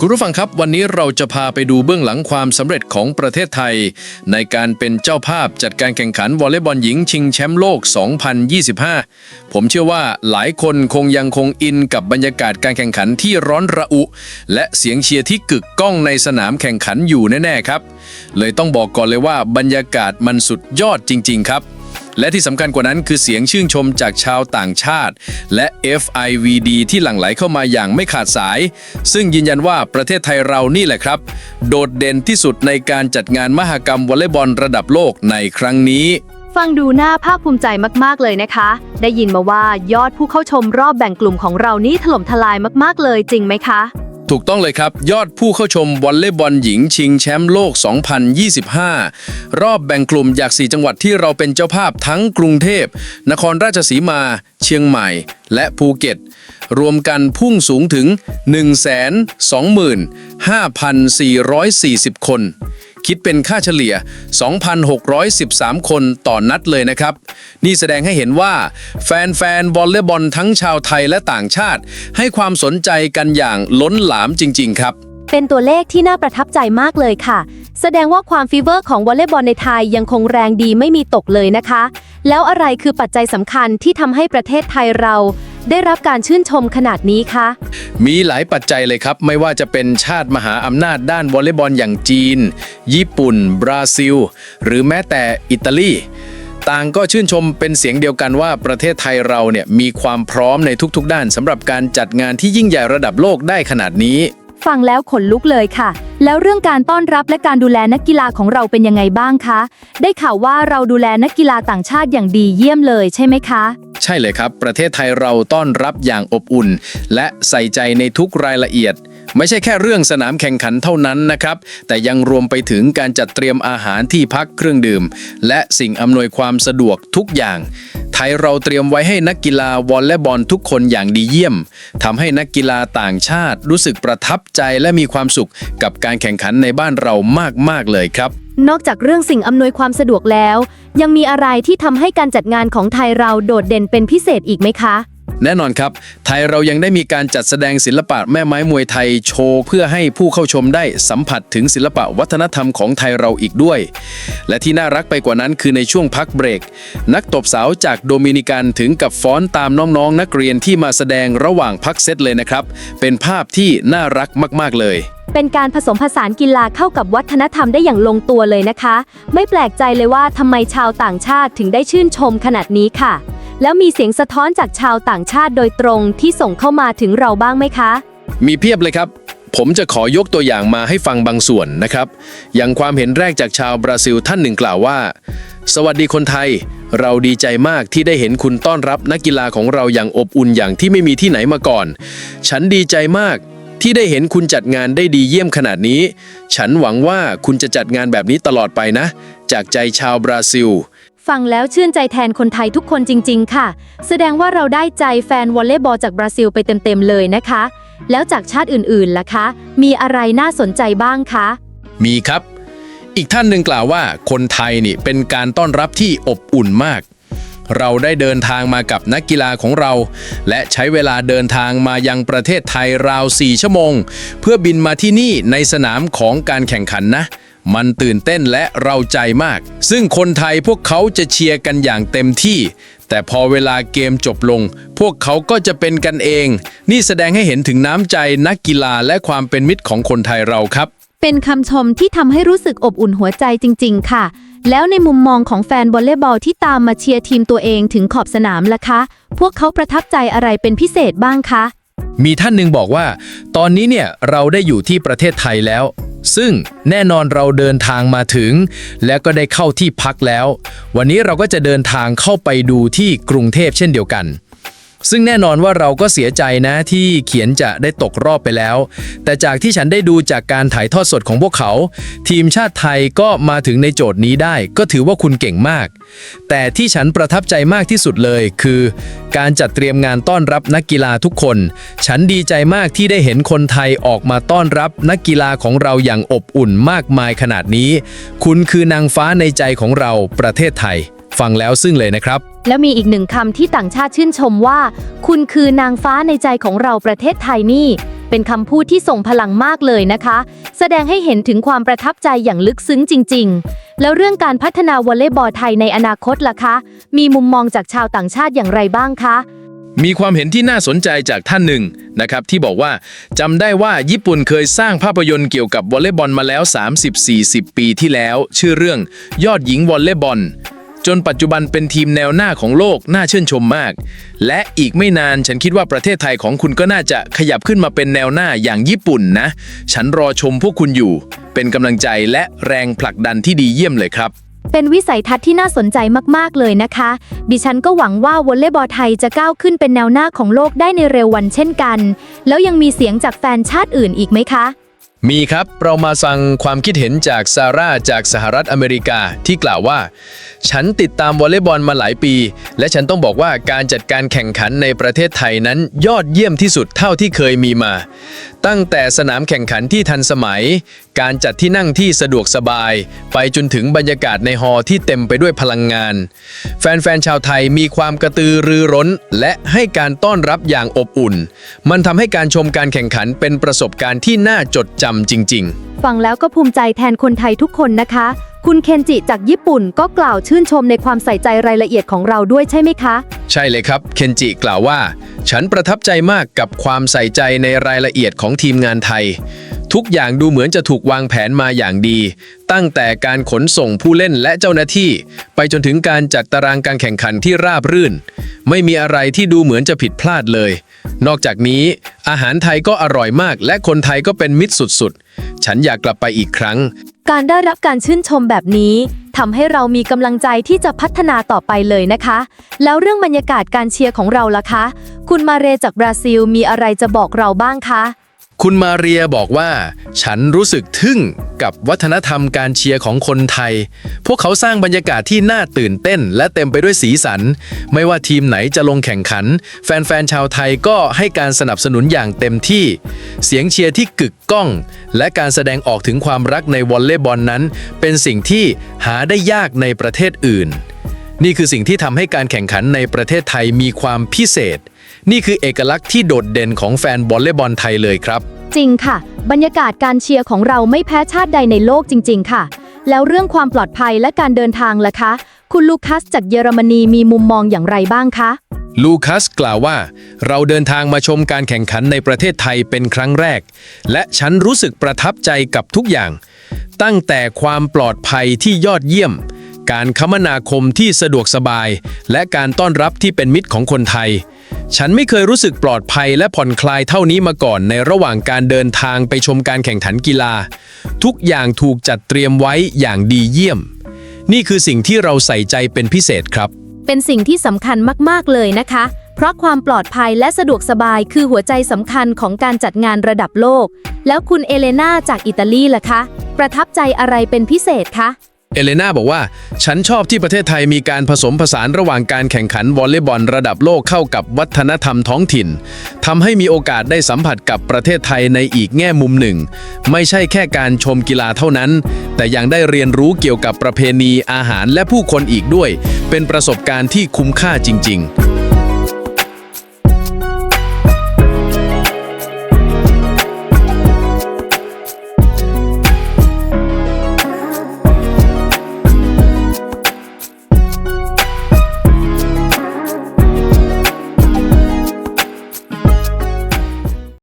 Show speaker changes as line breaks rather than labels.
คุณผู้ฟังครับวันนี้เราจะพาไปดูเบื้องหลังความสำเร็จของประเทศไทย ในการเป็นเจ้าภาพจัดการแข่งขันวอลเลย์บอลหญิงชิงแชมป์โลก 2025 ผมเชื่อว่าหลายคนคงยังคงอินกับบรรยากาศการแข่งขันที่ร้อนระอุ และเสียงเชียร์ที่กึกก้องในสนามแข่งขันอยู่แน่ๆครับ เลยต้องบอกก่อนเลยว่าบรรยากาศมันสุดยอดจริง ๆ ครับ และที่สำคัญกว่านั้นคือเสียงชื่นชมจากชาวต่างชาติ และ FIVD ที่หลั่งไหลเข้ามาอย่างไม่ขาดสาย ซึ่งยืนยันว่าประเทศไทยเรานี่แหละครับ โดดเด่นที่สุดในการจัดงานมหกรรมวอลเลย์บอลระดับโลกในครั้งนี้
ฟังดูน่าภาคภูมิใจมากๆเลยนะคะ ได้ยินมาว่ายอดผู้เข้าชมรอบแบ่งกลุ่มของเรานี่ถล่มทลายมากๆเลยจริงไหมคะ
ถูกต้องเลยครับ ยอดผู้เข้าชมวอลเลย์บอลหญิงชิงแชมป์โลก 2025 รอบแบ่งกลุ่มจาก 4 จังหวัดที่เราเป็นเจ้าภาพทั้งกรุงเทพ นครราชสีมา เชียงใหม่ และภูเก็ต รวมกันพุ่งสูงถึง 125,440 คน คิดเป็นค่าเฉลี่ย 2,613 คนต่อนัดเลยนะครับ นี่แสดงให้เห็นว่า แฟนๆวอลเลย์บอลทั้งชาวไทยและต่างชาติ ให้ความสนใจกันอย่างล้นหลามจริง ๆ ครับ
เป็นตัวเลขที่น่าประทับใจมากเลยค่ะ แสดงว่าความฟีเวอร์ของวอลเลย์บอลในไทยยังคงแรงดีไม่มีตกเลยนะคะ แล้วอะไรคือปัจจัยสำคัญที่ทำให้ประเทศไทยเรา ได้รับการชื่นชมขนาดนี้คะ
มีหลายปัจจัยเลยครับ ไม่ว่าจะเป็นชาติมหาอำนาจด้านวอลเลย์บอลอย่างจีน ญี่ปุ่น บราซิล หรือแม้แต่อิตาลี ต่างก็ชื่นชมเป็นเสียงเดียวกันว่าประเทศไทยเราเนี่ยมีความพร้อมในทุกๆ ด้านสำหรับการจัดงานที่ยิ่งใหญ่ระดับโลกได้ขนาดนี้
ฟังแล้วขนลุกเลยค่ะ แล้วเรื่องการต้อนรับและการดูแลนักกีฬาของเราเป็นยังไงบ้างคะ ได้ข่าวว่าเราดูแลนักกีฬาต่างชาติอย่างดีเยี่ยมเลยใช่ไหมคะ
ใช่เลยครับ ประเทศไทยเราต้อนรับอย่างอบอุ่น และใส่ใจในทุกรายละเอียด ไม่ใช่แค่เรื่องสนามแข่งขันเท่านั้นนะครับ แต่ยังรวมไปถึงการจัดเตรียมอาหารที่พักเครื่องดื่ม และสิ่งอำนวยความสะดวกทุกอย่าง ไทยเราเตรียมไว้ให้นักกีฬาวอลเลย์บอลทุกคนอย่างดีเยี่ยมทำให้นักกีฬาต่างชาติรู้สึกประทับใจและมีความสุขกับการแข่งขันในบ้านเรามาก ๆ เลยครับ
นอกจากเรื่องสิ่งอำนวยความสะดวกแล้ว ยังมีอะไรที่ทำให้การจัดงานของไทยเราโดดเด่นเป็นพิเศษอีกไหมคะ
แน่นอนครับ ไทยเรายังได้มีการจัดแสดงศิลปะแม่ไม้มวยไทยโชว์เพื่อให้ผู้เข้าชมได้สัมผัสถึงศิลปะวัฒนธรรมของไทยเราอีกด้วย และที่น่ารักไปกว่านั้นคือในช่วงพักเบรก นักตบสาวจากโดมินิกันถึงกับฟ้อนตามน้องๆนักเรียนที่มาแสดงระหว่างพักเซตเลยนะครับ เป็นภาพที่น่ารักมาก ๆ เลย
เป็นการผสมผสานกีฬาเข้ากับวัฒนธรรมได้อย่างลงตัวเลยนะคะ ไม่แปลกใจเลยว่าทำไมชาวต่างชาติถึงได้ชื่นชมขนาดนี้ค่ะ แล้วมีเสียงสะท้อนจากชาวต่างชาติโดยตรงที่ส่งเข้ามาถึงเราบ้างไหมคะ
มีเพียบเลยครับ ผมจะขอยกตัวอย่างมาให้ฟังบางส่วนนะครับ อย่างความเห็นแรกจากชาวบราซิลท่านหนึ่งกล่าวว่า สวัสดีคนไทย เราดีใจมากที่ได้เห็นคุณต้อนรับนักกีฬาของเราอย่างอบอุ่นอย่างที่ไม่มีที่ไหนมาก่อน ฉันดีใจมากที่ได้เห็นคุณจัดงานได้ดีเยี่ยมขนาดนี้ ฉันหวังว่าคุณจะจัดงานแบบนี้ตลอดไปนะ จากใจชาวบราซิล
ฟังแล้วชื่นใจแทนคนไทยทุกคนจริง ๆ ค่ะ แสดงว่าเราได้ใจแฟนวอลเลย์บอลจากบราซิลไปเต็ม ๆ เลยนะคะ แล้วจากชาติอื่น ๆ ล่ะคะ มีอะไรน่าสนใจบ้างคะ
มีครับ อีกท่านหนึ่งกล่าวว่าคนไทยนี่เป็นการต้อนรับที่อบอุ่นมาก เราได้เดินทางมากับนักกีฬาของเรา และใช้เวลาเดินทางมายังประเทศไทยราว 4 ชั่วโมง เพื่อบินมาที่นี่ในสนามของการแข่งขันนะ มันตื่นเต้นและเราใจมาก ซึ่งคนไทยพวกเขาจะเชียร์กันอย่างเต็มที่ แต่พอเวลาเกมจบลง พวกเขาก็จะเป็นกันเอง นี่แสดงให้เห็นถึงน้ำใจนักกีฬาและความเป็นมิตรของคนไทยเราครับ
เป็นคำชมที่ทำให้รู้สึกอบอุ่นหัวใจจริง ๆ ค่ะ แล้วในมุมมองของแฟนวอลเลย์บอลที่ตามมาเชียร์ทีมตัวเองถึงขอบสนามล่ะคะ พวกเขาประทับใจอะไรเป็นพิเศษบ้างคะ
มีท่านหนึ่งบอกว่า ตอนนี้เนี่ยเราได้อยู่ที่ประเทศไทยแล้ว ซึ่งแน่นอนเราเดินทางมาถึง และก็ได้เข้าที่พักแล้ว วันนี้เราก็จะเดินทางเข้าไปดูที่กรุงเทพเช่นเดียวกัน ซึ่งแน่นอนว่าเราก็เสียใจนะที่เขียนจะได้ตกรอบไปแล้ว แต่จากที่ฉันได้ดูจากการถ่ายทอดสดของพวกเขา ทีมชาติไทยก็มาถึงในโจทย์นี้ได้ ก็ถือว่าคุณเก่งมาก แต่ที่ฉันประทับใจมากที่สุดเลยคือ การจัดเตรียมงานต้อนรับนักกีฬาทุกคน ฉันดีใจมากที่ได้เห็นคนไทยออกมาต้อนรับนักกีฬาของเราอย่างอบอุ่นมากมายขนาดนี้ คุณคือนางฟ้าในใจของเราประเทศไทย ฟังแล้วซึ่งเลยนะครับ
แล้วมีอีกหนึ่งคำที่ต่างชาติชื่นชมว่า คุณคือนางฟ้าในใจของเราประเทศไทยนี่ เป็นคำพูดที่ส่งพลังมากเลยนะคะ แสดงให้เห็นถึงความประทับใจอย่างลึกซึ้งจริง ๆ แล้วเรื่องการพัฒนาวอลเลย์บอลไทยในอนาคตล่ะคะ มีมุมมองจากชาวต่างชาติอย่างไรบ้างคะ
มีความเห็นที่น่าสนใจจากท่านหนึ่งนะครับที่บอกว่าจำได้ว่าญี่ปุ่นเคยสร้างภาพยนตร์เกี่ยวกับวอลเลย์บอลมาแล้ว 30-40 ปีที่แล้ว ชื่อเรื่องยอดหญิงวอลเลย์บอล จนปัจจุบันเป็นทีมแนวหน้าของโลกน่าชื่นชมมาก และอีกไม่นานฉันคิดว่าประเทศไทยของคุณก็น่าจะขยับขึ้นมาเป็นแนวหน้าอย่างญี่ปุ่นนะ ฉันรอชมพวกคุณอยู่ เป็นกำลังใจและแรงผลักดันที่ดีเยี่ยมเลยครับ
เป็นวิสัยทัศน์ที่น่าสนใจมาก ๆ เลยนะคะ ดิฉันก็หวังว่าวอลเลย์บอลไทยจะก้าวขึ้นเป็นแนวหน้าของโลกได้ในเร็ววันเช่นกัน แล้วยังมีเสียงจากแฟนชาติอื่นอีกไหมคะ
มีครับ เรามาฟังความคิดเห็นจากซาร่าจากสหรัฐอเมริกาที่กล่าวว่า ฉันติดตามวอลเลย์บอลมาหลายปี และฉันต้องบอกว่าการจัดการแข่งขันในประเทศไทยนั้นยอดเยี่ยมที่สุดเท่าที่เคยมีมา ตั้งแต่สนามแข่งขันที่ทันสมัย การจัดที่นั่งที่สะดวกสบาย ไปจนถึงบรรยากาศในฮอที่เต็มไปด้วยพลังงาน แฟนๆชาวไทยมีความกระตือรือร้น และให้การต้อนรับอย่างอบอุ่น มันทำให้การชมการแข่งขันเป็นประสบการณ์ที่น่าจดจำจริง ๆ
ฟังแล้วก็ภูมิใจแทนคนไทยทุกคนนะคะ คุณเคนจิจากญี่ปุ่นก็กล่าวชื่นชมในความใส่ใจรายละเอียดของเราด้วยใช่ไหมคะ
ใช่เลยครับ เคนจิกล่าวว่า ฉันประทับใจมากกับความใส่ใจในรายละเอียดของทีมงานไทย ทุกอย่างดูเหมือนจะถูกวางแผนมาอย่างดี ตั้งแต่การขนส่งผู้เล่นและเจ้าหน้าที่ ไปจนถึงการจัดตารางการแข่งขันที่ราบรื่น ไม่มีอะไรที่ดูเหมือนจะผิดพลาดเลย นอกจากนี้ อาหารไทยก็อร่อยมาก และคนไทยก็เป็นมิตรสุดๆ ฉันอยากกลับไปอีกครั้ง
การได้รับการชื่นชมแบบนี้ทำให้เรามีกำลังใจที่จะพัฒนาต่อไปเลยนะคะ แล้วเรื่องบรรยากาศการเชียร์ของเราล่ะคะ คุณมาเรจากบราซิลมีอะไรจะบอกเราบ้างคะ
คุณมาเรียบอกว่า ฉันรู้สึกทึ่งกับวัฒนธรรมการเชียร์ของคนไทย พวกเขาสร้างบรรยากาศที่น่าตื่นเต้น และเต็มไปด้วยสีสัน ไม่ว่าทีมไหนจะลงแข่งขัน แฟนๆชาวไทยก็ให้การสนับสนุนอย่างเต็มที่ เสียงเชียร์ที่กึกก้อง และการแสดงออกถึงความรักในวอลเลย์บอลนั้น เป็นสิ่งที่หาได้ยากในประเทศอื่น นี่คือสิ่งที่ทำให้การแข่งขันในประเทศไทยมีความพิเศษ นี่คือเอกลักษณ์ที่โดดเด่นของแฟนวอลเลย์บอลไทยเลยครับ
จริงค่ะ บรรยากาศการเชียร์ของเราไม่แพ้ชาติใดในโลกจริง ๆ ค่ะ แล้วเรื่องความปลอดภัยและการเดินทางล่ะคะ คุณลูคัสจากเยอรมนีมีมุมมองอย่างไรบ้างคะ
ลูคัสกล่าวว่า เราเดินทางมาชมการแข่งขันในประเทศไทยเป็นครั้งแรก และฉันรู้สึกประทับใจกับทุกอย่าง ตั้งแต่ความปลอดภัยที่ยอดเยี่ยม การคมนาคมที่สะดวกสบาย และการต้อนรับที่เป็นมิตรของคนไทย ฉันไม่เคยรู้สึกปลอดภัยและผ่อนคลายเท่านี้มาก่อนในระหว่างการเดินทางไปชมการแข่งขันกีฬา ทุกอย่างถูกจัดเตรียมไว้อย่างดีเยี่ยม นี่คือสิ่งที่เราใส่ใจเป็นพิเศษครับ
เป็นสิ่งที่สำคัญมาก ๆ เลยนะคะ เพราะความปลอดภัยและสะดวกสบายคือหัวใจสำคัญของการจัดงานระดับโลก แล้วคุณเอเลนาจากอิตาลีล่ะคะ ประทับใจอะไรเป็นพิเศษคะ
เอเลนาบอกว่า ฉันชอบที่ประเทศไทยมีการผสมผสานระหว่างการแข่งขันวอลเลย์บอลระดับโลกเข้ากับวัฒนธรรมท้องถิ่นทำให้มีโอกาสได้สัมผัสกับประเทศไทยในอีกแง่มุมหนึ่ง ไม่ใช่แค่การชมกีฬาเท่านั้น แต่ยังได้เรียนรู้เกี่ยวกับประเพณีอาหารและผู้คนอีกด้วย เป็นประสบการณ์ที่คุ้มค่าจริง ๆ